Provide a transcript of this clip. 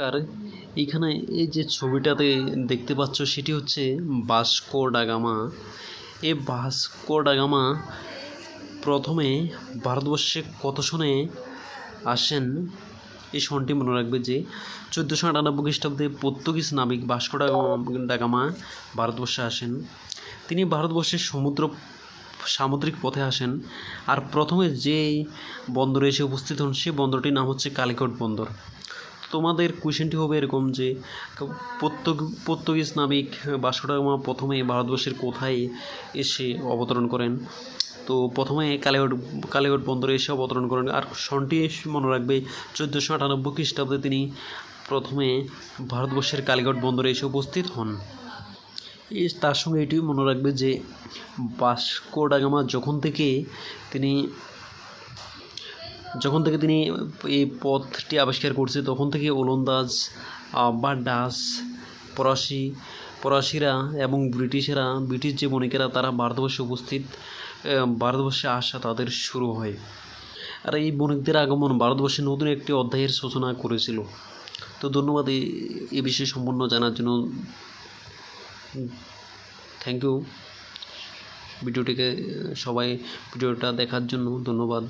কার? এইখানে এই যে ছবিটাতে দেখতে পাচ্ছ সেটি হচ্ছে বাস্কো ডাগামা এই বাস্কো ডাগামা প্রথমে ভারতবর্ষে কত সনে আসেন? এই সনটি মনে রাখবে যে চোদ্দোশো আটানব্বই খ্রিস্টাব্দে পর্তুগিজ নাবিক বাস্কো ডাগামা ভারতবর্ষে আসেন। তিনি ভারতবর্ষের সমুদ্র সামুদ্রিক পথে আসেন আর প্রথমে যে বন্দরে এসে উপস্থিত হন সেই বন্দরটির নাম হচ্ছে কালিকট বন্দর। তোমাদের কোয়েশ্চেনটি হবে এরকম যে পর্তুগ- পর্তুগিজ নাবিক বাস্কো ডাগামা প্রথমে ভারতবর্ষের কোথায় এসে অবতরণ করেন? তো প্রথমে কালেগট কালেগট বন্দরে এসে অবতরণ করেন। আর সনটি মনে রাখবে, চোদ্দোশো আটানব্বই খ্রিস্টাব্দে তিনি প্রথমে ভারতবর্ষের কালীগড় বন্দরে এসে উপস্থিত হন। তার সঙ্গে এটিও মনে রাখবে যে বাস্কো ডাগামা যখন থেকে তিনি যখন থেকে তিনি এই পথটি আবিষ্কার করছে, তখন থেকে ওলন্দাজ বা ডাস ফরাসি, ফরাসিরা এবং ব্রিটিশেরা, ব্রিটিশ যে বণিকেরা, তারা ভারতবর্ষে উপস্থিত ভারতবর্ষে আসা তাদের শুরু হয়। আর এই বণিকদের আগমন ভারতবর্ষে নতুন একটি অধ্যায়ের সূচনা করেছিল। তো ধন্যবাদ এই বিষয়ে সম্পূর্ণ জানার জন্য। থ্যাংক ইউ ভিডিওটিকে সবাই, ভিডিওটা দেখার জন্য ধন্যবাদ।